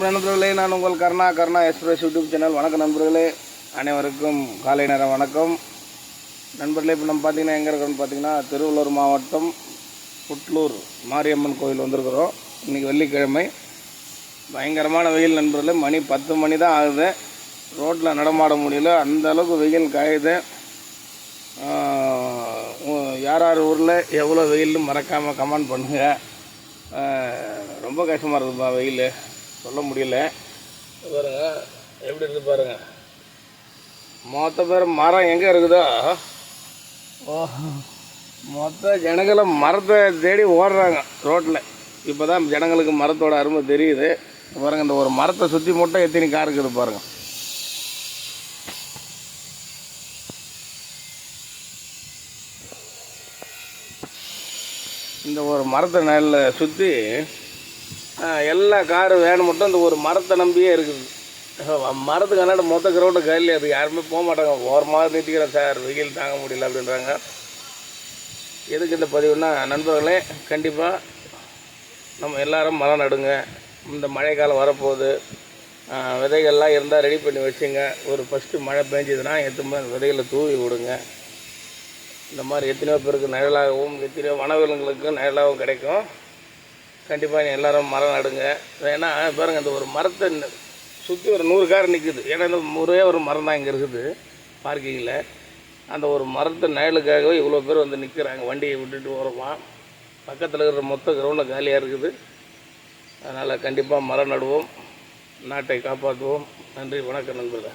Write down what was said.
நண்பர்களே நான் உங்கள் Karuna Karuna express YouTube channel வணக்கம் நண்பர்களே. அனைவருக்கும் காலை நேரம் வணக்கம். நண்பர்களே இப்போ நம்ம பார்த்தீங்கன்னா எங்கே இருக்கிறோம்னு பார்த்தீங்கன்னா திருவள்ளூர் மாவட்டம் புட்லூர் மாரியம்மன் கோயில் வந்திருக்கிறோம். இன்றைக்கி வெள்ளிக்கிழமை. பயங்கரமான வெயில் நண்பர்களே. மணி பத்து மணி தான் ஆகுது. ரோட்டில் நடமாட முடியல. அந்த அளவுக்கு வெயில் காயுது. யார் யார் ஊரில் எவ்வளோ வெயில்னு மறக்காமல் கமெண்ட் பண்ணுங்கள் ரொம்ப கஷ்டமாக இருக்குதுப்பா வெயில். சொல்ல முடியல. பாருங்க எப்படி இருக்குது பாருங்க. மொத்த பேர் மரம் எங்கே இருக்குதோ? மொத்த ஜனங்களை மரத்தை தேடி ஓடுறாங்க ரோட்டில் இப்போ தான் ஜனங்களுக்கு மரத்தோட அருமை தெரியுது. பாருங்க இந்த ஒரு மரத்தை சுற்றி மட்டும் எத்தனை கார் இருக்குது பாருங்கள் இந்த ஒரு மரத்தை நிழலில் சுற்றி எல்லா காரும் வேணும் மட்டும் இந்த ஒரு மரத்தை நம்பியே இருக்குது. மரத்துக்கு அண்ணாட மொத்த கிரௌண்டு கையில் அது யாருமே போக மாட்டாங்க. ஓரமாக நீட்டிக்கிறேன் சார் வெயில் தாங்க முடியல அப்படின்றாங்க. எதுக்கு இந்த பதிவுனா நண்பர்களே கண்டிப்பாக நம்ம எல்லாரும் மரம் நடுங்க. இந்த மழைக்காலம் வரப்போகுது. விதைகள்லாம் இருந்தால் ரெடி பண்ணி வச்சுங்க. ஒரு ஃபஸ்ட்டு மழை பெஞ்சதுன்னா எத்தனை விதைகளை தூவி விடுங்க. இந்த மாதிரி எத்தனையோ பேருக்கு நிழலாகவும் எத்தனையோ வனவிலங்குகளுக்கும் நிழலாகவும் கிடைக்கும். கண்டிப்பாக எல்லோரும் மரம் நடுங்க. ஏன்னா பாருங்க இந்த ஒரு மரத்தை சுற்றி ஒரு நூறு கார் நிற்குது ஏன்னா இந்த ஒரே ஒரு மரம் தான் இங்கே இருக்குது பார்க்கிங்கில் அந்த ஒரு மரத்தை நயலுக்காகவே இவ்வளோ பேர் வந்து நிற்கிறாங்க வண்டியை விட்டுட்டு ஓரமா. பக்கத்தில் இருக்கிற மொத்த கிரௌண்டில் காலியாக இருக்குது. அதனால் கண்டிப்பாக மரம் நடுவோம். நாட்டை காப்பாற்றுவோம். நன்றி வணக்கம் நண்பர்களே.